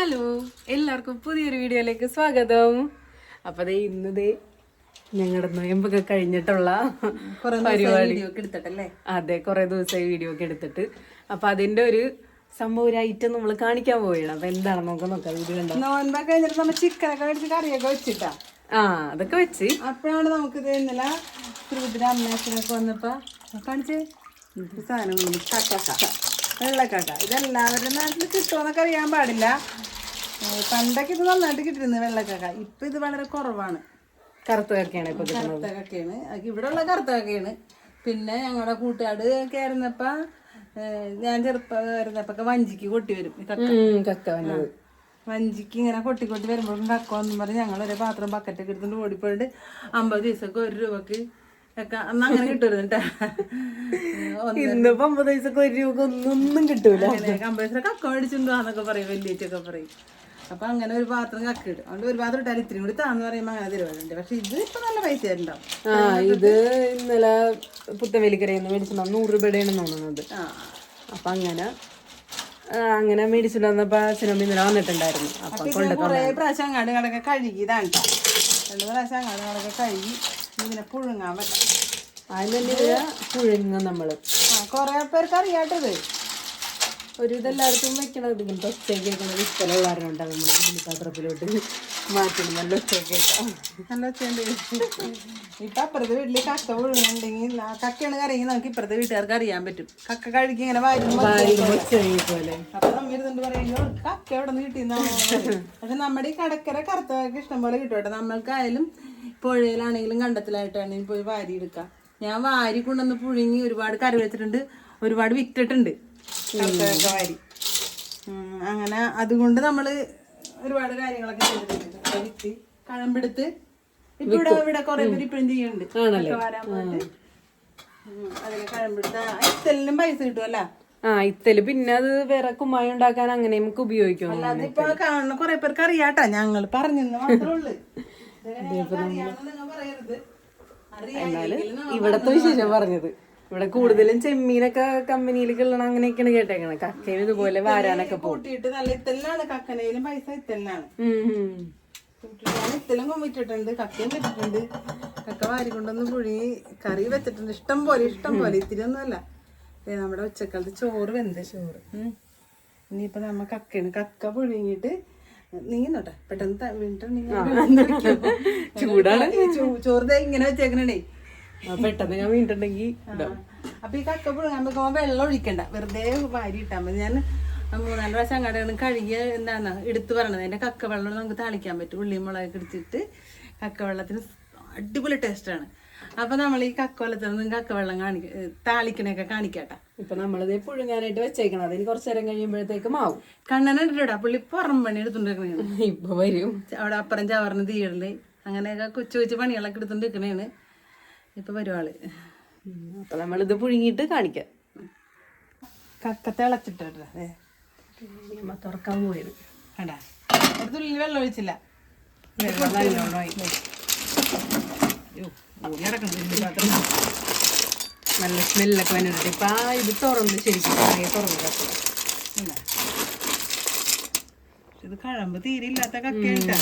Hello എല്ലാവർക്കും പുതിയൊരു വീഡിയോയിലേക്ക് സ്വാഗതം. അപ്പൊ ദേ ഇന്ന് ദേ ഞങ്ങളുടെ നോയമ്പൊക്കെ കഴിഞ്ഞിട്ടുള്ള പരിപാടി. അതെ കുറെ ദിവസമായി വീഡിയോ ഒക്കെ എടുത്തിട്ട്. അപ്പൊ അതിന്റെ ഒരു സംഭവം ഒരു ഐറ്റം നമ്മൾ കാണിക്കാൻ പോവുകയാണ്. അപ്പൊ എന്താണ് നമുക്ക് നോക്കാം വീഡിയോ കഴിഞ്ഞിട്ട് നമ്മൾ ചിക്കനൊക്കെ മേടിച്ച് കറിയൊക്കെ വെച്ചിട്ടാ. ആ അതൊക്കെ വെച്ച്. അപ്പോഴാണ് നമുക്ക് ഇത് ഇന്നലെ തിരുവനന്തപുരം കാണിച്ചേ. സാധനം കക്കക്ക വെള്ളക്കക്ക. ഇതെല്ലാവരുടെ നാട്ടിൽ കിട്ടുമെന്നൊക്കെ അറിയാൻ പാടില്ല. പണ്ടൊക്കെ ഇത് നന്നായിട്ട് കിട്ടിയിരുന്നു വെള്ളക്കക്ക. ഇപ്പൊ ഇത് വളരെ കുറവാണ്. കറുത്ത കക്കയാണ് ഇപ്പൊ കറുത്ത കക്കയാണ്. ഇവിടെ ഉള്ള കറുത്ത കക്കയാണ്. പിന്നെ ഞങ്ങളുടെ കൂട്ടുകാട് കയറുന്നപ്പ ഞാൻ ചെറുപ്പമായിരുന്നപ്പൊക്കെ വഞ്ചിക്ക് കൊട്ടി വരും. കക്ക. വഞ്ചിക്ക് ഇങ്ങനെ കൊട്ടി കൊട്ടി വരുമ്പോഴും കക്ക ഒന്നും പറഞ്ഞ് ഞങ്ങളൊരു ഒരു പാത്രം ബക്കറ്റൊക്കെ എടുത്തുകൊണ്ട് ഓടിപ്പോയിട്ട് അമ്പത് ദിവസമൊക്കെ ഒരു രൂപക്ക് അന്ന് അങ്ങനെ കിട്ടുമായിരുന്നു കേട്ടാ ഇന്നിപ്പോ അമ്പത് വയസ്സൊക്കെ ഒരു രൂപ ഒന്നും കിട്ടൂല. അമ്പത് കക്ക പറയും വലിയേറ്റൊക്കെ പറയും. അപ്പൊ അങ്ങനെ ഒരു പാത്രം കക്ക ഇടും അതുകൊണ്ട് ഒരു പാത്രം ഇട്ടാൽ ഇത്തിരി കൂടി താന്ന് പറയുമ്പോ അങ്ങനെ തരുവാറുണ്ട് പക്ഷെ ഇത് ഇപ്പൊ നല്ല പൈസ ഉണ്ടാവും ആ ഇത് ഇന്നലെ പുത്തവേലിക്കരയിൽ നിന്ന് മേടിച്ചു നൂറ് രൂപയുടെയാണ് തോന്നുന്നത്. അപ്പൊ അങ്ങനെ അങ്ങനെ മേടിച്ചിട്ട് വന്നപ്പോ അച്ഛനമ്മ ഇന്നലെ വന്നിട്ടുണ്ടായിരുന്നു. അപ്പൊ കുറേ പ്രാവശ്യം അങ്ങാട് കടക്കെ കഴുകിയതാണ്. രണ്ട് പ്രാവശ്യം അങ്ങാട് കടക്കെ കഴുകി. ഇതിനെ പുഴുങ്ങാൻ പറ്റാം. അതിന്റെ പുഴുങ്ങ നമ്മൾ. ആ കുറേ പേർക്ക് അറിയാട്ടത് ഒരു ഇതെല്ലായിടത്തും വെക്കണത് ഇങ്ങനത്തെ ഒച്ചയൊക്കെ കേൾക്കണത് ഇഷ്ടമുള്ള കാരണം ഉണ്ടാവും നമ്മൾ പാത്രത്തിലോട്ട് മാറ്റണം നല്ല ഒച്ചയൊക്കെ നല്ല ഒച്ചയുണ്ട് ഇപ്പൊ അപ്പുറത്തെ വീട്ടിൽ കക്ക പുഴുങ്ങുന്നുണ്ടെങ്കിൽ ആ കക്കയാണ് കറിയെങ്കിൽ നമുക്ക് ഇപ്പുറത്തെ വീട്ടുകാർക്ക് അറിയാൻ പറ്റും. കക്ക കഴുകി ഇങ്ങനെ വായിക്കും പോലെ. അപ്പൊ നമ്മ ഇരുന്നിട്ട് പറയുമ്പോൾ കക്ക എവിടെ നിന്ന് കിട്ടിയെന്നാണ് പക്ഷെ നമ്മുടെ ഈ കടക്കര കറുത്തവർക്ക് ഇഷ്ടം പോലെ കിട്ടും കേട്ടോ. നമ്മൾക്കായാലും പുഴയിലാണെങ്കിലും കണ്ടത്തിലായിട്ടാണ് ഇനി പോയി വാരി എടുക്കാം. ഞാൻ വാരി കൊണ്ടുവന്ന് പുഴുങ്ങി ഒരുപാട് കറി വെച്ചിട്ടുണ്ട്. ഒരുപാട് വിറ്റിട്ടുണ്ട്. വാരി. അങ്ങനെ അതുകൊണ്ട് നമ്മൾ ഒരുപാട് കാര്യങ്ങളൊക്കെ ചെയ്തിട്ടുണ്ട്. വിറ്റ് കഴമ്പെടുത്ത് ഇപ്പൊ ഇവിടെ ഇവിടെ കുറെ പേര് ഇപ്പഴും ചെയ്യുന്നുണ്ട്. അതിനെ വാരാൻ പോയിട്ട് ഉം, അതിന് കഴമ്പെടുത്ത ഇത്തലിനും പൈസ കിട്ടുമല്ലോ ആ ഇത്തൽ പിന്നെ അത് വേറെ കുമ്മായി ഉണ്ടാക്കാൻ അങ്ങനെ നമുക്ക് ഉപയോഗിക്കും. അല്ലാതെ ഇപ്പൊ കാണുന്ന കുറെ പേർക്ക് അറിയാട്ടാ. ഞങ്ങൾ പറഞ്ഞു മാത്രമേ ഉള്ളു. അറിയാമെങ്കിൽ ഇവിടത്തെ വിശേഷം പറഞ്ഞത്. ഇവിടെ കൂടുതലും ചെമ്മീനൊക്കെ കമ്പനിയിൽ കിള്ളണം അങ്ങനെയൊക്കെയാണ് കേട്ടേക്കണത്. കക്കയിൽ ഇതുപോലെ വാരാനൊക്കെ കൂട്ടിയിട്ട് നല്ല ഇത്തലാണ് കക്കനയിലും പൈസ ഇത്തലാണ് ഇത്തലും കൊമ്പിട്ടിട്ടുണ്ട് കക്കയും വെച്ചിട്ടുണ്ട്. കക്ക വാരിക്കൊണ്ടൊന്ന് പുഴുങ്ങി കറി വെച്ചിട്ടുണ്ട്. ഇഷ്ടം പോലെ ഇഷ്ടം പോലെ. ഇത്തിരി ഒന്നുമല്ല നമ്മുടെ ഉച്ചക്കാലത്ത് ചോറ് വെന്ത്. ചോറ്. ഇനിയിപ്പോ നമ്മ കക്കയാണ്. കക്ക പുഴുങ്ങിയിട്ട് നീങ്ങോട്ടെ പെട്ടെന്ന് ചൂടാണ്. ചോറുതെ ഇങ്ങനെ വെച്ചേക്കണേ പെട്ടെന്ന് ഞാൻ വീണ്ടുണ്ടെങ്കിൽ അപ്പൊ ഈ കക്ക പുഴുങ്ങാൻ വെക്കുമ്പോ വെള്ളം ഒഴിക്കണ്ട. വെറുതെ വാരി ഇട്ടാ മതി. ഞാൻ മൂന്നാൽ പ്രാവശ്യം അങ്ങോട്ട് കഴുകിയ എന്താണ് എടുത്തു പറയണത്. അതിന്റെ കക്ക വെള്ളം നമുക്ക് താളിക്കാൻ പറ്റും. ഉള്ളിയും മുളകൊക്കെ ഇടിച്ചിട്ട് കക്ക വെള്ളത്തിന് അടിപൊളി ടേസ്റ്റാണ് അപ്പൊ നമ്മൾ ഈ കക്കോലത്തിൽ നിന്നും നിന്ന് കക്ക വെള്ളം കാണിക്ക താളിക്കണൊക്കെ കാണിക്കട്ടെ. ഇപ്പൊ നമ്മളിത് പുഴുങ്ങാനായിട്ട് വെച്ചേക്കണം അതിന് കുറച്ചു നേരം കഴിയുമ്പോഴത്തേക്ക് മാവും കണ്ണനിട്ടാ പുള്ളി പുറം പണി എടുത്തോണ്ടിരിക്കണേ ഇപ്പൊ വരും. അവിടെ അപ്പുറം ചവറിന് തീയിടൽ. അങ്ങനെയൊക്കെ കൊച്ചു കൊച്ചു പണികളൊക്കെ എടുത്തോണ്ടിരിക്കണേണ്. ഇപ്പൊ വരുവാൾ അപ്പൊ നമ്മളിത് പുഴുങ്ങിയിട്ട് കാണിക്കാം. കക്ക തിളച്ചിട്ടാ അമ്മ തുറക്കാൻ പോയത്. കണ്ടാ? ഒരു തുള്ളി വെള്ളം ഒഴിച്ചില്ല. വെള്ളം നല്ല സ്മെല്ലൊക്കെ വന്നിട്ട് ഇപ്പൊ ആ ഇത് തുറന്ന് ശരിക്കും കറിയെ തുറന്ന് കത്തുക ഇത് കഴമ്പ് തീരെ ഇല്ലാത്ത കക്കയിട്ടാ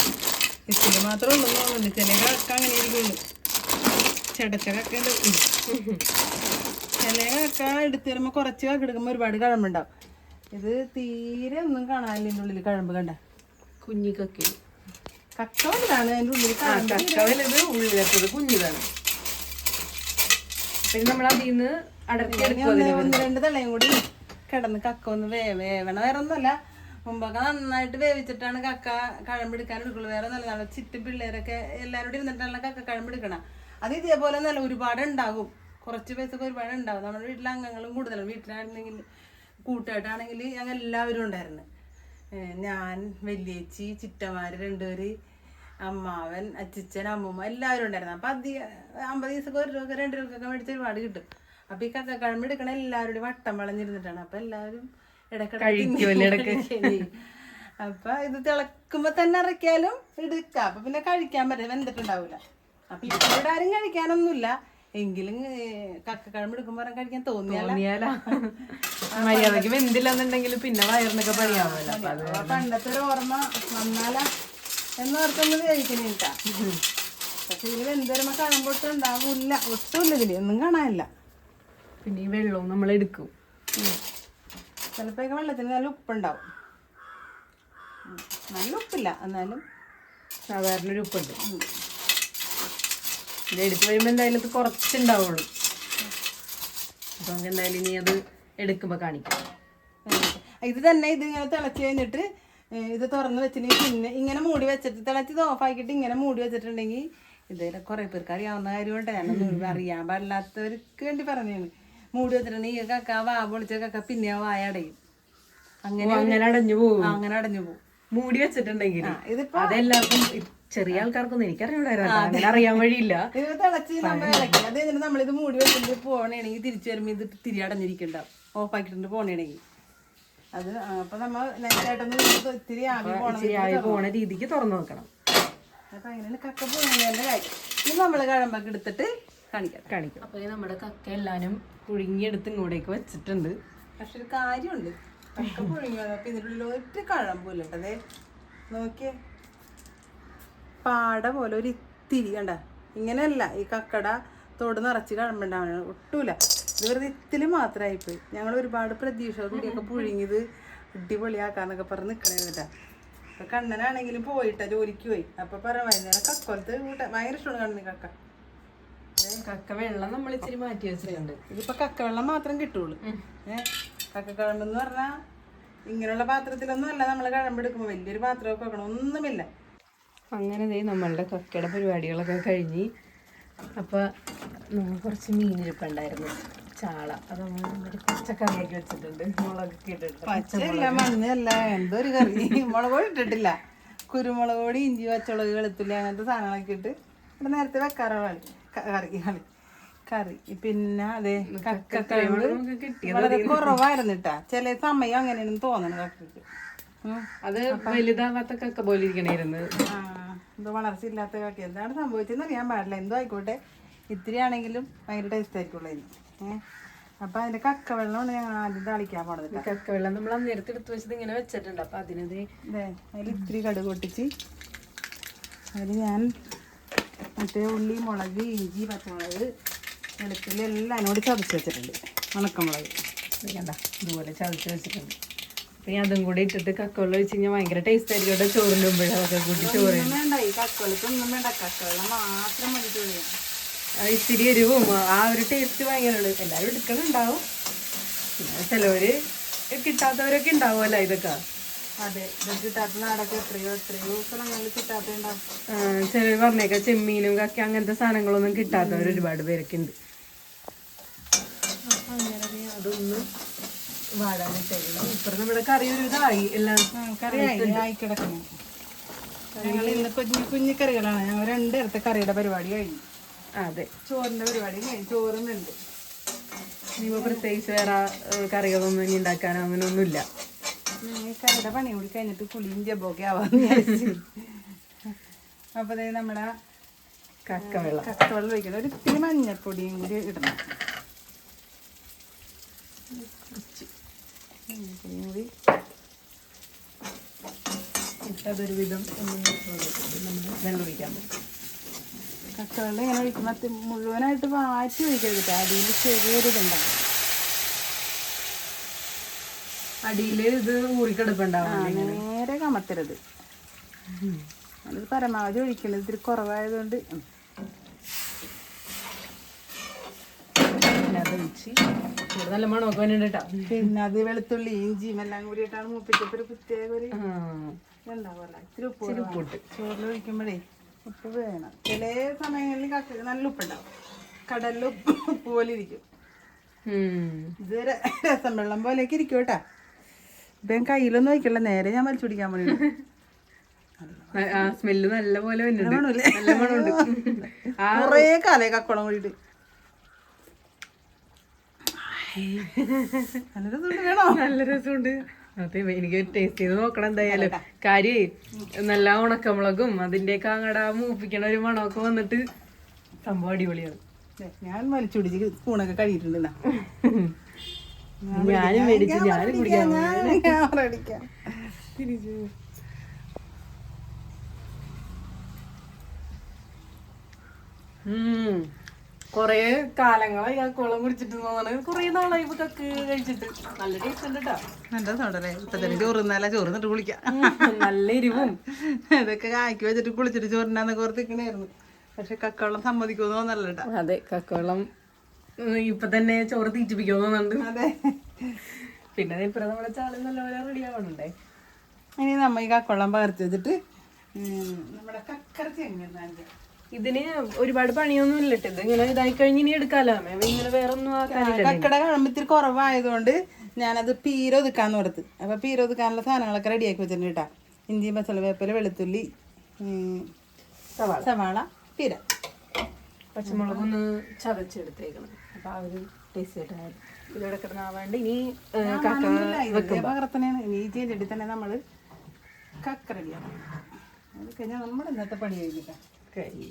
ഇത് മാത്രമേ ഉള്ളൂ തോന്നുന്നുണ്ട് ചില കക്ക അങ്ങനെ ഇരിക്കുള്ളൂ ചടച്ച കക്ക ഉണ്ട്. ഉം. ചില കക്ക എടുത്ത് വരുമ്പോ കുറച്ച് കക്ക എടുക്കുമ്പോ ഒരുപാട് കഴമ്പുണ്ടാവും. ഇത് തീരെ ഒന്നും കാണാനില്ല ഉള്ളിൽ കഴമ്പ് കണ്ട. കുഞ്ഞിക്കൊക്കെ കക്ക വലുതാണ് അതിന്റെ ഉള്ളിൽ തക്കവലത് ഉള്ളിലത്തത് കുഞ്ഞിതാണ്. പിന്നെ നമ്മൾ അതിൽ നിന്ന് അടർത്തി ഒന്ന് രണ്ട് തളയും കൂടി കിടന്ന് കക്ക ഒന്ന് വേ വേവണ. വേറെ ഒന്നുമല്ല. മുമ്പൊക്കെ നന്നായിട്ട് വേവിച്ചിട്ടാണ് കക്ക കഴമ്പെടുക്കാൻ എടുക്കുള്ളൂ. വേറെ നല്ല ചിറ്റ് പിള്ളേരൊക്കെ എല്ലാവരോടും ഇരുന്നിട്ടാണ് കക്ക കഴമ്പെടുക്കണം അത് ഇതേപോലെ നല്ല ഒരുപാട് ഉണ്ടാകും കുറച്ച് പേർക്ക് ഒരുപാട് ഉണ്ടാകും. നമ്മുടെ വീട്ടിലെ അംഗങ്ങളും കൂടുതലാണ് വീട്ടിലാണെങ്കിൽ കൂട്ടായിട്ടാണെങ്കിൽ ഞങ്ങൾ എല്ലാവരും ഉണ്ടായിരുന്നു. ഞാൻ വലിയേച്ചി ചിറ്റമാര് രണ്ടുപേര് അമ്മാവൻ അച്ചിച്ചൻ അമ്മൂമ്മ എല്ലാവരും ഉണ്ടായിരുന്നു. അപ്പൊ അധികം അമ്പത് ദിവസമൊക്കെ ഒരു രൂപ രണ്ട് രൂപക്കൊക്കെ മേടിച്ച് ഒരുപാട് കിട്ടും. അപ്പൊ ഈ കക്കക്കഴമ്പ് എടുക്കണ എല്ലാവരുടെയും വട്ടം വളഞ്ഞിരുന്നിട്ടാണ്. അപ്പൊ എല്ലാവരും കഴിക്കുമല്ലോ അപ്പം ഇത് തിളക്കുമ്പോ തന്നെ ഇറക്കിയാലും എടുക്കാം. അപ്പൊ പിന്നെ കഴിക്കാൻ പറ്റില്ല വെന്തിട്ടുണ്ടാവില്ല അപ്പൊ ഇവിടെ ആരും കഴിക്കാനൊന്നുമില്ല. എങ്കിലും കക്ക കഴമ്പ് എടുക്കുമ്പോ ആരും കഴിക്കാൻ തോന്നിയാല. മര്യാദയ്ക്ക് മര്യാദയ്ക്ക് വെന്തില്ലെന്നുണ്ടെങ്കിൽ പിന്നെ വയറിനൊക്കെ അപ്പൊ പണ്ടത്തെ ഒരു ഓർമ്മ വന്നാല. എന്നോർത്തൊന്ന് വേവിക്കണ കേട്ടാ പക്ഷെ ഇതിൽ വെന്തരമ കഴമ്പൊട്ട് ഉണ്ടാവില്ല ഒട്ടുമില്ല ഇതിൽ ഒന്നും കാണാനില്ല. പിന്നെ ഈ വെള്ളവും നമ്മൾ എടുക്കും. ചിലപ്പോഴൊക്കെ വെള്ളത്തിന് നല്ല ഉപ്പുണ്ടാവും. നല്ല ഉപ്പില്ല. എന്നാലും സാധാരണ ഒരു ഉപ്പുണ്ട്. ഇത് എടുത്ത് വരുമ്പോ എന്തായാലും ഇത് കുറച്ചുണ്ടാവുള്ളൂ. അപ്പൊ നമുക്ക് എന്തായാലും ഇനി അത് എടുക്കുമ്പോ കാണിക്കാം. ഇത് തന്നെ ഇത് ഇങ്ങനെ തിളച്ച് കഴിഞ്ഞിട്ട് ഇത് തുറന്ന് വെച്ചിട്ടുണ്ടെങ്കിൽ പിന്നെ ഇങ്ങനെ മൂടി വെച്ചിട്ട് തിളച്ച് ഇത് ഓഫാക്കിയിട്ട് ഇങ്ങനെ മൂടി വെച്ചിട്ടുണ്ടെങ്കിൽ ഇത് കുറെ പേർക്ക് അറിയാവുന്ന കാര്യമുണ്ട്. ഞാനൊന്നും അറിയാൻ പാടില്ലാത്തവർക്ക് വേണ്ടി പറഞ്ഞാണ് മൂടി വെച്ചിട്ടുണ്ടെങ്കിൽ ഈ കക്ക വാ പൊളിച്ച കക്ക പിന്നെ വായ അടയും. അങ്ങനെ അങ്ങനെ അടഞ്ഞു പോകും അങ്ങനെ അടഞ്ഞു പോകും മൂടി വെച്ചിട്ടുണ്ടെങ്കിൽ ഇതിപ്പോ അതെല്ലാവർക്കും ചെറിയ ആൾക്കാർക്കൊന്നും എനിക്കറിയൂടായിരുന്നു അറിയാൻ വഴിയില്ല. ഇത് തിളച്ച് നമ്മൾ ഇളക്കി. അത് കഴിഞ്ഞിട്ട് നമ്മളിത് മൂടി വെച്ചിട്ട് പോകണമെങ്കിൽ തിരിച്ചു വരുമ്പോൾ ഇത് തിരി അടഞ്ഞിരിക്കണ്ടാവും ഓഫാക്കിയിട്ടുണ്ട് പോകണമെങ്കിൽ അത് അപ്പൊ നമ്മൾ നെറ്റായിട്ടൊന്ന് ഇത്തിരി ആവി പോകണം ആയി പോണ രീതിക്ക് തുറന്നു നോക്കണം അപ്പൊ അങ്ങനെയാണ് കക്ക പുഴുങ്ങിയതിന്റെ കാര്യം. ഇത് നമ്മൾ കഴമ്പൊക്കെ എടുത്തിട്ട് കാണിക്കാം. കാണിക്കാം. അപ്പൊ നമ്മുടെ കക്ക എല്ലാനും പുഴുങ്ങിയെടുത്ത് ഇങ്ങോട്ടേക്ക് വെച്ചിട്ടുണ്ട്. പക്ഷെ ഒരു കാര്യമുണ്ട്. കക്ക പുഴുങ്ങി അപ്പൊ ഇതിനുള്ളിൽ ഒരു കഴമ്പില്ല കേട്ടതേ നോക്കിയേ. പാട പോലെ ഒരു ഇത്തിരി കണ്ട. ഇങ്ങനെയല്ല ഈ കക്കട തോട് നിറച്ച് കഴമ്പുണ്ടാവണ ഒട്ടൂല. ഇത് വെറുതെ ഇത്തിരി മാത്രമായിപ്പോയി ഞങ്ങൾ ഒരുപാട് പ്രതീക്ഷയോടുകൂടിയൊക്കെ പുഴുങ്ങിയത് അടിപൊളിയാക്കാന്നൊക്കെ പറഞ്ഞ് നിൽക്കണേ കേട്ടാ അപ്പൊ കണ്ണനാണെങ്കിലും പോയിട്ടാ ജോലിക്ക് പോയി. അപ്പൊ പറ വൈകുന്നേരം കക്കോലത്ത് കൂട്ട. ഭയങ്കര ഇഷ്ടമാണ് കണ്ണിന് കക്ക. കക്ക വെള്ളം നമ്മൾ ഇച്ചിരി മാറ്റി വെച്ചിട്ടുണ്ട്. ഇതിപ്പോ കക്കവെള്ളം മാത്രം കിട്ടുള്ളൂ. ഏഹ് കക്കക്കഴമ്പെന്ന് പറഞ്ഞാൽ ഇങ്ങനെയുള്ള പാത്രത്തിലൊന്നും അല്ല നമ്മൾ കഴമ്പെടുക്കുമ്പോൾ വലിയൊരു പാത്രമൊക്കെ വെക്കണം. ഒന്നുമില്ല. അങ്ങനെ ദേ നമ്മളുടെ കക്കയുടെ പരിപാടികളൊക്കെ കഴിഞ്ഞ്. അപ്പോൾ നമ്മൾ കുറച്ച് മീനിരിപ്പുണ്ടായിരുന്നു. ചാള. അത് പച്ചക്കറിയാക്കി വെച്ചിട്ടുണ്ട്. മുളകൊക്കെ ഇട്ടിട്ടുണ്ട്. പച്ചയല്ല മഞ്ഞല്ല എന്തോ ഒരു കറി. മുളക് പൊടി ഇട്ടിട്ടില്ല. കുരുമുളക് പൊടി ഇഞ്ചി പച്ചമുളക് വെളുത്തുള്ളി അങ്ങനത്തെ സാധനങ്ങളൊക്കെ ഇട്ട് ഇവിടെ നേരത്തെ വെക്കാറുള്ള കളി. കറി കളി. കറി. പിന്നെ അതെ കിട്ടിയത് വളരെ കുറവായിരുന്നു കേട്ടാ ചില സമയം അങ്ങനെയാണെന്ന് തോന്നണ കക്കക്ക്. അത് വലുതാവാത്ത കക്ക പോലെ ഇരിക്കണായിരുന്നു. ആ, എന്തോ വളർച്ചയില്ലാത്ത കക്ക. എന്താണ് സംഭവിച്ചതെന്ന് അറിയാൻ പാടില്ല. എന്തോ ആയിക്കോട്ടെ. ഇത്തിരി ആണെങ്കിലും ഭയങ്കര ടേസ്റ്റ് ആയിരിക്കുള്ളൂ ഇതിന് ഏഹ് അപ്പൊ അതിന്റെ കക്ക വെള്ളമാണ് ഞങ്ങൾ ആദ്യം തളിക്കാൻ പോണത്. കക്ക വെള്ളം നമ്മൾ നേരത്തെ എടുത്ത് വെച്ചത് ഇങ്ങനെ വെച്ചിട്ടുണ്ട്. അപ്പൊ അതിനത് അതിൽ ഇത്തിരി കടുക് പൊട്ടിച്ച് അതിൽ ഞാൻ മറ്റേ ഉള്ളി മുളക് ഇഞ്ചി പച്ചമുളക് വെളുത്തുള്ളി എല്ലാം അതിനോട് ചതച്ച് വെച്ചിട്ടുണ്ട്. ഉണക്കമുളക്. കണ്ട ഇതുപോലെ ചതച്ച് വെച്ചിട്ടുണ്ട്. അപ്പൊ ഞാൻ അതും കൂടി ഇട്ടിട്ട് കക്ക വെള്ളം ഒഴിച്ച് കഴിഞ്ഞാൽ ഭയങ്കര ടേസ്റ്റ് ആയിരിക്കും ഇവിടെ ചോറിന്റെ മുമ്പിൽ അതൊക്കെ കൂട്ടി ചോറ്. വേണ്ട ഈ കക്കവെള്ളത്തൊന്നും വേണ്ട. കക്കവെള്ളം മാത്രം മതി ചോറ് ആ ഇത്തിരി എരിവും ആ ഒരു ടേസ്റ്റ് ഭയങ്കര ഉണ്ട് എല്ലാവരും എടുക്കണുണ്ടാവും. പിന്നെ ചിലവര് കിട്ടാത്തവരൊക്കെ ഉണ്ടാവുമല്ലോ ഇതൊക്കെ. ചിലർ പറഞ്ഞേക്ക ചെമ്മീനും കക്കി അങ്ങനത്തെ സാധനങ്ങളൊന്നും കിട്ടാത്തവർ ഒരുപാട് പേരൊക്കെ ഉണ്ട്. അതൊന്നും വാടാനിട്ടേക്കണം നമ്മുടെ കറി ഒരു ഇതായി. എല്ലാം കറിയായി ആയി. കിടക്കുന്നു. ഞങ്ങൾ ഇന്ന് കുഞ്ഞു കുഞ്ഞു കറികളാണ്. ഞങ്ങൾ രണ്ടിടത്തെ കറിയുടെ പരിപാടി കഴിഞ്ഞു. അതെ. ചോറിന്റെ പരിപാടി ചോറുന്നുണ്ട്. ഇനിയിപ്പോ പ്രത്യേകിച്ച് വേറെ കറികളൊന്നും ഇനി ഉണ്ടാക്കാനോ അങ്ങനെയൊന്നുമില്ല. കറിയുടെ പണി കൂടി കഴിഞ്ഞിട്ട് കുളിയും ജബൊക്കെ ആവാന്ന് വിചാരിച്ചു. അപ്പൊ അതായത് നമ്മുടെ കക്കവെള്ളം. കക്കവെള്ളം ഒഴിക്കണം ഒരു ഇത്തിരി മഞ്ഞപ്പൊടിയും കൂടി ഇടണം. മഞ്ഞപ്പൊടിയും കൂടി ഇട്ടതൊരു വിധം നമ്മൾ വെള്ളം ഒഴിക്കാൻ പറ്റും. കക്കവെള്ളം ഇങ്ങനെ ഒഴിക്കുമ്പോൾ അത് മുഴുവനായിട്ട് വാറ്റി ഒഴിക്കരുത്. അടിയിൽ ചെറിയൊരു ഇതുണ്ടാവും. അടിയിൽ ഇത് ഊറിക്കെടുപ്പുണ്ടാവും നേരെ കമത്തരുത് അത് പരമാവധി ഒഴിക്കുന്നത് ഇത്തിരി കുറവായതുകൊണ്ട്. നല്ല മണമൊക്കെ വേണ്ടിട്ട് പിന്നെ അത് വെളുത്തുള്ളി ഇഞ്ചിയും എല്ലാം കൂടിയിട്ടാണ് മൂപ്പിച്ചപ്പോൾ ഒരു പ്രത്യേക ഒരു എന്താ ഇതുണ്ടാവുമല്ല ഇത്തിരി ഉപ്പ്. ചോറിൽ ഒഴിക്കുമ്പോഴേ ഉപ്പ് വേണം. ചില സമയങ്ങളിൽ കക്ക നല്ല ഉപ്പുണ്ടാവും. കടലിൽ ഉപ്പ് ഉപ്പ് പോലെ ഇരിക്കും. ഇത് രസം വെള്ളം പോലെയൊക്കെ ഇരിക്കും കേട്ടാ. ഇപ്പം ഞാൻ കയ്യിലൊന്നും വയ്ക്കില്ല നേരെ ഞാൻ വലിച്ചു പിടിക്കാൻ വേണ്ടി ആ- സ്മെല്ല് നല്ല പോലെ കുറേ കാലേ കക്കോളം കൂടിയിട്ട് നല്ല രസമുണ്ട്. വേണോ? നല്ല രസമുണ്ട്. അതെ എനിക്ക് ടേസ്റ്റ് ചെയ്ത് നോക്കണം എന്തായാലും. കാര്യേ നല്ല ഉണക്കമുളകും അതിന്റെയൊക്കെ അങ്ങടെ മൂപ്പിക്കണ ഒരു മണമൊക്കെ വന്നിട്ട് സംഭവം അടിപൊളിയാണ്. ഞാൻ വലിച്ചുടിച്ച് സ്പൂണൊക്കെ കഴിയിട്ടുണ്ട്. ഞാനും മേടിച്ച് ഞാനും കുടിക്കാം തിരിച്ചു. കൊറേ കാലങ്ങളായി ആ കുളം കുടിച്ചിട്ട് കൊറേ നാളായി ഇപ്പൊ കക്ക് കഴിച്ചിട്ട്. നല്ല ടേസ്റ്റ് ഉണ്ട് കേട്ടോ നല്ല സോണ്ടല്ലേ ചോറ് ചോറ് നിന്നിട്ട് കുളിക്കാം. നല്ല എരിവും. ഇതൊക്കെ കായ്ക്ക് വെച്ചിട്ട് കുളിച്ചിട്ട് ചോറിനാന്നൊക്കെ ഓർത്തിക്കണായിരുന്നു പക്ഷെ കക്കവെള്ളം സമ്മതിക്കുമെന്ന് തോന്നല്ല കേട്ടാ അതെ കക്കവെള്ളം ഇപ്പൊ തന്നെ ചോറ് തീറ്റിപ്പിക്കുന്നുണ്ട് അതെ. പിന്നെ ഇപ്പൊ നമ്മളെ നമ്മുടെ ചാളി നല്ലപോലെ റെഡി ആവണുണ്ടേ. ഇനി നമ്മ ഈ കക്കവെള്ളം പകർത്തി വെച്ചിട്ട് നമ്മുടെ കക്കറച്ചി എങ്ങനെ ഇതിന് ഒരുപാട് പണിയൊന്നും ഇല്ലട്ടെ ഇത് ഇങ്ങനെ ഇതായി കഴിഞ്ഞ് ഇനി എടുക്കാലോ? ഇങ്ങനെ വേറെ ഒന്നും കക്കട കാണുമ്പോ ഇത്തിരി കുറവായതുകൊണ്ട് ഞാനത് പീരൊതുക്കാന്ന് കൊടുത്ത് അപ്പൊ പീരൊതുക്കാനുള്ള സാധനങ്ങളൊക്കെ റെഡിയാക്കി വെച്ചിട്ടുണ്ട് കേട്ടാ ഇഞ്ചി മസാല വേപ്പില വെളുത്തുള്ളി സവാള. സവാള പീര. പച്ചമുളക് ഒന്ന് ചതച്ചെടുത്തേക്കണം. അപ്പൊ ആ ഒരു ടേസ്റ്റ് ഇതിവിടെ കിടന്നാവാണ്ട് ഇനി പകർത്തനെയാണ് ഇനി തന്നെ നമ്മൾ കക്ക റെഡിയാക്കണം അത് കഴിഞ്ഞാൽ നമ്മൾ ഇന്നത്തെ പണി കഴിഞ്ഞിട്ടാ. കഴിഞ്ഞു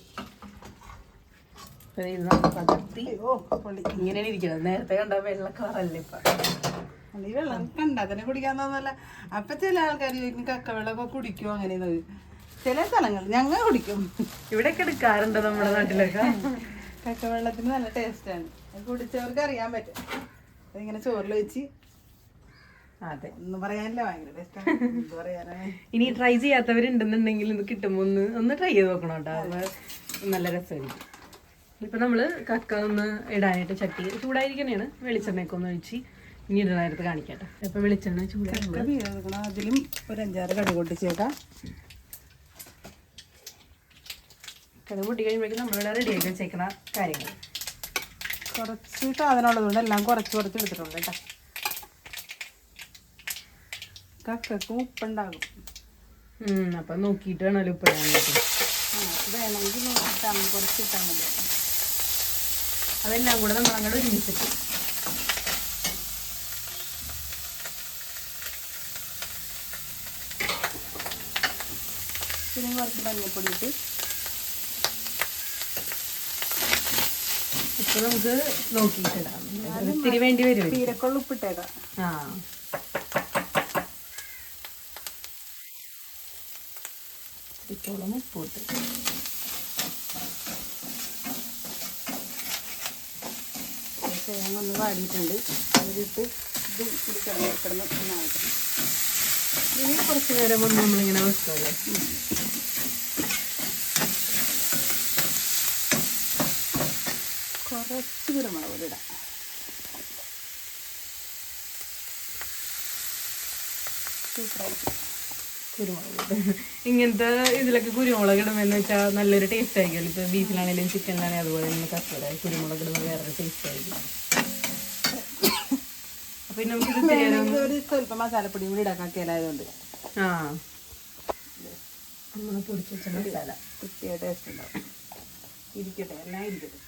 ഇത് പകർത്തി അയ്യോ പൊള്ളി. ഇങ്ങനെയാണ് ഇരിക്കുന്നത് നേരത്തെ കണ്ട വെള്ള കളറല്ലേ ഇപ്പൊ. ഈ വെള്ളം കണ്ടാ തന്നെ കുടിക്കാൻ തോന്നല്ല. അപ്പൊ ചില ആൾക്കാർ ചോദിക്കും കക്ക വെള്ളമൊക്കെ കുടിക്കുമോ അങ്ങനെ ചില സ്ഥലങ്ങൾ ഞങ്ങൾ കുടിക്കും. ഇവിടെയൊക്കെ എടുക്കാറുണ്ട് നമ്മുടെ നാട്ടിലൊക്കെ. കക്ക വെള്ളത്തിന് നല്ല ടേസ്റ്റാണ് കുടിച്ചവർക്ക് അറിയാൻ പറ്റും. അതിങ്ങനെ ചോറിൽ വെച്ച് അതെ ഒന്നും പറയാനില്ല ഭയങ്കര ടേസ്റ്റാണ് എന്ത് പറയാനാ ഇനി ട്രൈ ചെയ്യാത്തവരുണ്ടെന്നുണ്ടെങ്കിൽ ഇത് കിട്ടുമ്പോൾ ഒന്ന് ഒന്ന് ട്രൈ ചെയ്ത് നോക്കണം കേട്ടോ. നല്ല രസമായിരിക്കും. ഇപ്പൊ നമ്മൾ കക്ക ഒന്ന് ഇടാനായിട്ട് ചട്ടി ചൂടായിരിക്കണേണ്. വെളിച്ചെണ്ണയൊക്കെ ഒന്ന് ഒഴിച്ച് ഇനി ഇടുന്നേരത്ത് കാണിക്കട്ടെ. ഇപ്പൊ വെളിച്ചെണ്ണ കക്ക അതിലും ഒരു അഞ്ചാറ് കടുക് പൊട്ടിച്ചേക്കാം കട പൊട്ടി കഴിയുമ്പോഴേക്കും നമ്മളിവിടെ റെഡി ആക്കി വെച്ചേക്കണ കാര്യങ്ങൾ കുറച്ച് സാധനമുള്ളതുകൊണ്ട് എല്ലാം കുറച്ച് കുറച്ച് എടുത്തിട്ടുണ്ട് കേട്ടോ. കക്കക്ക് ഉപ്പുണ്ടാകും. അപ്പൊ നോക്കിയിട്ട് വേണമല്ലോ ഉപ്പ് വേണമെങ്കിൽ നോക്കിയിട്ടാൽ മതി കുറച്ച് ഇട്ടാൽ മതി. അതെല്ലാം കൂടെ നമ്മൾ അങ്ങോട്ട് ഒരുമിച്ചിട്ട് പിന്നെ കുറച്ച് മഞ്ഞപ്പൊടി ഇട്ട് ഇപ്പൊ നമുക്ക് നോക്കിയിട്ടിടാം ഇത്തിരി വേണ്ടി വരും. തീരക്കുള്ള ഉപ്പിട്ടേക്കാം. ആ. ഇത്തോളം ഉപ്പിട്ട് തേങ്ങ ഒന്ന് വാടിയിട്ടുണ്ട്. അതിലിട്ട് ഇത് ഇത് കിടന്ന് കിടന്ന് ഇനി കുറച്ച് നേരം കൊണ്ട് നമ്മളിങ്ങനെ വെക്കുമല്ലോ കുറച്ച് കുരുമുളക് പൊടി ഇടാം. സൂപ്പറായിട്ട് കുരുമുളക് ഇങ്ങനത്തെ ഇതിലൊക്കെ കുരുമുളക് ഇടുമെന്ന് വെച്ചാൽ നല്ലൊരു ടേസ്റ്റ് ആയിരിക്കുമല്ലോ ഇപ്പൊ ബീഫിലാണെങ്കിലും ചിക്കനിലാണെങ്കിലും അതുപോലെ തന്നെ കസ്റ്റഡ് കുരുമുളക് ഇടുമ്പോൾ വേറൊരു ടേസ്റ്റ് ആയിരിക്കും. അപ്പൊ നമുക്ക് ഒരു സ്വല്പം മസാലപ്പൊടിയും കൂടി ഇടാൻ കക്കയിലായതുകൊണ്ട് ആ. നമ്മൾ പൊടിച്ച് വെച്ച മസാല. പ്രത്യേക ടേസ്റ്റ് ഉണ്ടാവും. ഇരിക്കട്ടെ എല്ലാം ഇരിക്കട്ടെ.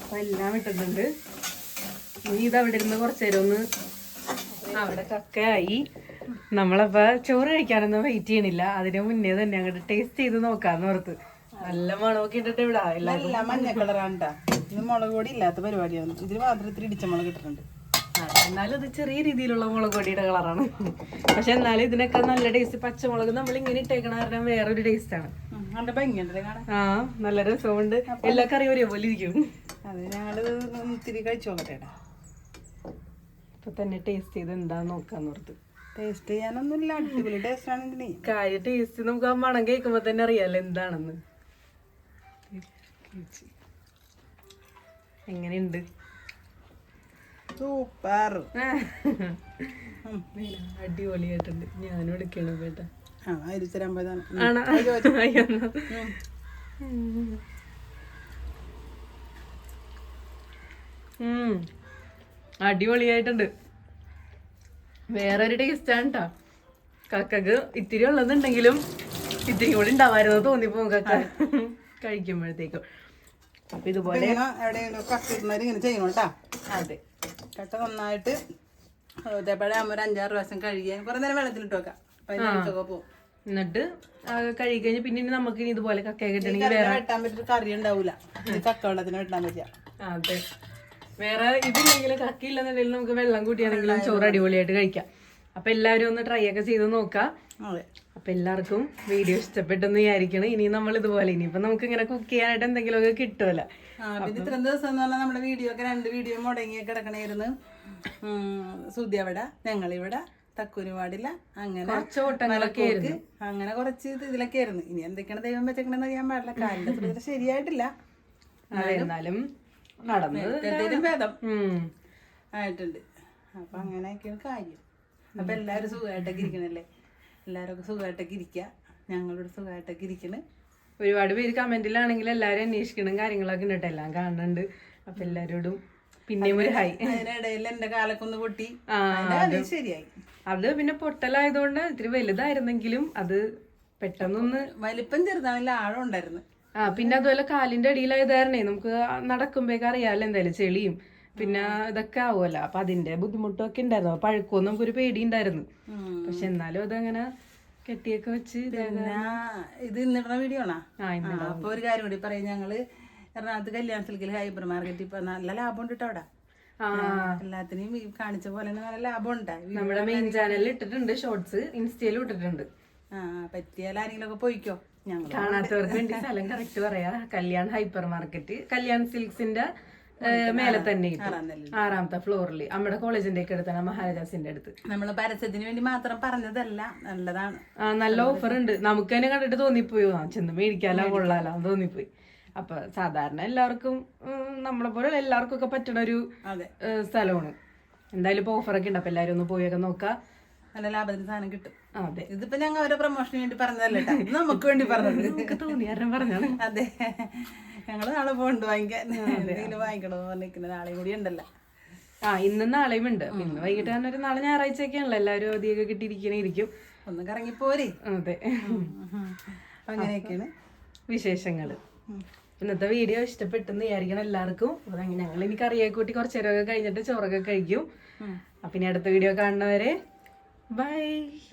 അപ്പൊ എല്ലാം ഇട്ടിട്ടുണ്ട്. ഇനി ഇത് അവിടെ ഇരുന്ന് കുറച്ച് നേരം ഒന്ന് അവിടെ കക്കയായി നമ്മളപ്പോ ചോറ് കഴിക്കാനൊന്നും വെയിറ്റ് ചെയ്യണില്ല. അതിനു മുന്നേ തന്നെ അങ്ങോട്ട് ടേസ്റ്റ് ചെയ്ത് നോക്കാന്ന് ഓർത്ത്. നല്ല മണമൊക്കെ ഇട്ടിട്ട് ഇവിടെ നല്ല മഞ്ഞ കളറാണ് ഇത് മുളക് പൊടി ഇല്ലാത്ത പരിപാടിയാണ്. ഇതിന് മാത്രം ഇത്തിരി ഇടിച്ച മുളക് ഇട്ടിട്ടുണ്ട്. എന്നാലും ഇത് ചെറിയ രീതിയിലുള്ള മുളക് പൊടിയുടെ കളറാണ് പക്ഷെ എന്നാലും ഇതിനൊക്കെ നല്ല ടേസ്റ്റ് പച്ചമുളക് നമ്മൾ ഇങ്ങനെ ഇട്ടേക്കണ കാരണം വേറൊരു ടേസ്റ്റ് ആണ്. ആ നല്ല രസമുണ്ട്. എല്ലാ കറിയും ഒരേപോലെ ഇരിക്കും. അത് ഞങ്ങൾ ഇത്തിരി കഴിച്ചു നോക്കട്ടെ കേട്ടോ ഇപ്പൊ തന്നെ ടേസ്റ്റ് ചെയ്ത് എന്താന്ന് നോക്കാന്ന് ഓർത്ത്. ടേസ്റ്റ് ചെയ്യാനൊന്നുമില്ല അടിപൊളി ടേസ്റ്റ് ആണ് ഇതിന് കാര്യം ടേസ്റ്റ് നമുക്ക് ആ മണം കേൾക്കുമ്പോ തന്നെ അറിയാലോ എന്താണെന്ന്. എങ്ങനെയുണ്ട്? സൂപ്പർ അടിപൊളിയായിട്ടുണ്ട്. ഞാനും എടുക്കണം കേട്ടാ. ആണോ. ഉം. അടിപൊളിയായിട്ടുണ്ട്. വേറൊരു ടേസ്റ്റാണ് കേട്ടോ കക്കക്ക് ഇത്തിരി ഉള്ളതുണ്ടെങ്കിലും ഇത്തിരി കൂടി ഉണ്ടാവായിരുന്നു തോന്നിപ്പോ കക്ക. കഴിക്കുമ്പോഴത്തേക്കും. അപ്പൊ ഇതുപോലെ അതെ. കക്ക നന്നായിട്ട് ഇതേപോലെ ആകുമ്പോൾ ഒരു അഞ്ചാറ് പ്രാവശ്യം കഴുകിയാൽ കുറെ നേരം വെള്ളത്തിലിട്ട് വെക്കാം. അപ്പം പോകും. എന്നിട്ട് കഴുകി കഴിഞ്ഞ് പിന്നെ നമുക്ക് ഇനി ഇതുപോലെ കക്കയൊക്കെ വെട്ടാൻ പറ്റിയ കറി ഉണ്ടാവൂല. കക്ക വെള്ളത്തിന് വെട്ടാൻ പറ്റിയ. അതെ. വേറെ ഇതില്ലെങ്കിലും കക്കിയില്ലെന്നുണ്ടെങ്കിലും നമുക്ക് വെള്ളം കൂട്ടിയാണെങ്കിലും ചോറ് അടിപൊളിയായിട്ട് കഴിക്കാം. അപ്പൊ എല്ലാവരും ഒന്ന് ട്രൈ ഒക്കെ ചെയ്ത് നോക്കാം. അപ്പൊ എല്ലാവർക്കും വീഡിയോ ഇഷ്ടപ്പെട്ടെന്ന് വിചാരിക്കണം. ഇനി നമ്മൾ ഇതുപോലെ ഇനിയിപ്പൊ നമുക്ക് ഇങ്ങനെ കുക്ക് ചെയ്യാനായിട്ട് എന്തെങ്കിലുമൊക്കെ കിട്ടുമല്ലോ. ഇത്രയും ദിവസം എന്ന് പറഞ്ഞാൽ നമ്മുടെ വീഡിയോ ഒക്കെ രണ്ട് വീഡിയോ മുടങ്ങി കിടക്കണായിരുന്നു. സുദ്യവിടെ ഞങ്ങളിവിടെ തക്കുരുപാടില്ല അങ്ങനെ കുറച്ച് ഓട്ടങ്ങളൊക്കെ അങ്ങനെ കുറച്ച് ഇതിലൊക്കെ ആയിരുന്നു. ഇനി എന്തൊക്കെയാണ് ദൈവം വെച്ചേക്കണെന്ന് അറിയാൻ പാടില്ല. കാലിന്റെ ശരിയായിട്ടില്ല. എന്നാലും ഉം. ആയിട്ടുണ്ട്. അപ്പൊ അങ്ങനെയൊക്കെയാണ് കാര്യം. അപ്പൊ എല്ലാരും സുഖമായിട്ടൊക്കെ ഇരിക്കണല്ലേ? എല്ലാവരും സുഖമായിട്ടൊക്കെ ഇരിക്കുക ഞങ്ങളോട് സുഖമായിട്ടൊക്കെ ഇരിക്കണ്. ഒരുപാട് പേര് കമന്റിലാണെങ്കിൽ എല്ലാരും അന്വേഷിക്കണം കാര്യങ്ങളൊക്കെ ഉണ്ട് എല്ലാം കാണുന്നുണ്ട് അപ്പൊ എല്ലാരോടും പിന്നെയും ഒരു ഹൈ. അതിനിടയിൽ എന്റെ കാലക്കൊന്ന് പൊട്ടി. ശരിയായി. അത് പിന്നെ പൊട്ടലായതുകൊണ്ട് ഇത്തിരി വലുതായിരുന്നെങ്കിലും അത് പെട്ടെന്നൊന്ന് വലിപ്പം ചെറുതാണെങ്കിൽ ആഴം ഉണ്ടായിരുന്നു. ആ പിന്നെ അതുപോലെ കാലിന്റെ അടിയിലായതായിരുന്നേ നമുക്ക് നടക്കുമ്പോഴേക്ക് അറിയാമല്ലോ എന്തായാലും ചെളിയും. പിന്നെ ഇതൊക്കെ ആവുമല്ലോ. അപ്പൊ അതിന്റെ ബുദ്ധിമുട്ടൊക്കെ ഉണ്ടായിരുന്നു. പഴുക്കവും നമുക്കൊരു പേടി ഉണ്ടായിരുന്നു. പക്ഷെ എന്നാലും അതങ്ങനെ കെട്ടിയൊക്കെ വെച്ച് ഇതാ- ഇന്നിടുന്ന വീഡിയോ ആണോ? അപ്പൊ ഒരു കാര്യം കൂടി പറയും. ഞങ്ങൾ എറണാകുളത്ത് കല്യാണ സിൽക്കിൽ ഹൈപ്പർ മാർക്കറ്റ് ഇപ്പൊ നല്ല ലാഭം ഉണ്ട് കേട്ടോ അവിടെ എല്ലാത്തിനെയും കാണിച്ച പോലെ തന്നെ നല്ല ലാഭം ഉണ്ട് നമ്മുടെ മെയിൻ ചാനലിൽ ഇട്ടിട്ടുണ്ട് ഷോർട്സ് ഇൻസ്റ്റയിലും ഇട്ടിട്ടുണ്ട്. ആ പറ്റിയാൽ ആരെങ്കിലും ഒക്കെ പോയിക്കോ? കാണാത്തവർക്ക് വേണ്ടി സ്ഥലം കറക്റ്റ് പറയാ. കല്യാൺ ഹൈപ്പർ മാർക്കറ്റ് കല്യാൺ സിൽക്സിന്റെ മേലെ തന്നെ. ആറാമത്തെ ഫ്ലോറിൽ നമ്മുടെ കോളേജിന്റെ ഒക്കെ അടുത്താണ് മഹാരാജാസിന്റെ അടുത്ത്. നമ്മൾ പരസ്യത്തിന് വേണ്ടി മാത്രം പറഞ്ഞതല്ല നല്ലതാണ്. ആ നല്ല ഓഫർ ഉണ്ട്. നമുക്ക് തന്നെ കണ്ടിട്ട് തോന്നിപ്പോയി. ആ ചെന്ന് മേടിക്കാലോ കൊള്ളാലോ എന്ന് തോന്നിപ്പോയി. അപ്പൊ സാധാരണ എല്ലാവർക്കും നമ്മളെ പോലെ എല്ലാവർക്കും ഒക്കെ പറ്റണ ഒരു സ്ഥലമാണ്. എന്തായാലും ഇപ്പൊ ഓഫറൊക്കെ ഉണ്ട്. അപ്പൊ എല്ലാരും ഒന്ന് പോയൊക്കെ നോക്കാം. നല്ല ലാഭത്തിന് സാധനം കിട്ടും. അതെ. ഇതിപ്പോ ഞങ്ങൾ ഓരോ പ്രൊമോഷന് വേണ്ടി പറഞ്ഞതല്ലേ നമുക്ക് വേണ്ടി പറഞ്ഞത്. നമുക്ക് തോന്നി പറഞ്ഞത് അതെ. ഞങ്ങൾ നാളെ പോണ്ട് വാങ്ങിക്കാൻ. എന്തെങ്കിലും വാങ്ങിക്കണോ പറഞ്ഞിരിക്കുന്ന. നാളെയും കൂടി ഉണ്ടല്ലോ. ആ ഇന്നും നാളെയും ഉണ്ട്. ഇന്ന് വൈകിട്ട് തന്നെ ഒരു നാളെ ഞായറാഴ്ചയൊക്കെയാണല്ലോ. എല്ലാവരും അവധിയൊക്കെ കിട്ടിയിരിക്കണേ ഇരിക്കും. ഒന്ന് കറങ്ങിപ്പോരെ. അതെ. അങ്ങനെയൊക്കെയാണ്. വിശേഷങ്ങൾ. ഇന്നത്തെ വീഡിയോ ഇഷ്ടപ്പെട്ടെന്ന് വിചാരിക്കണം എല്ലാവർക്കും. ഞങ്ങൾ ഇനി കറിയൊക്കെ കൂട്ടി കുറച്ച് നേരമൊക്കെ കഴിഞ്ഞിട്ട് ചോറൊക്കെ കഴിക്കും. അപ്പൊ ഇനി അടുത്ത വീഡിയോ കാണുന്നവരെ Bye!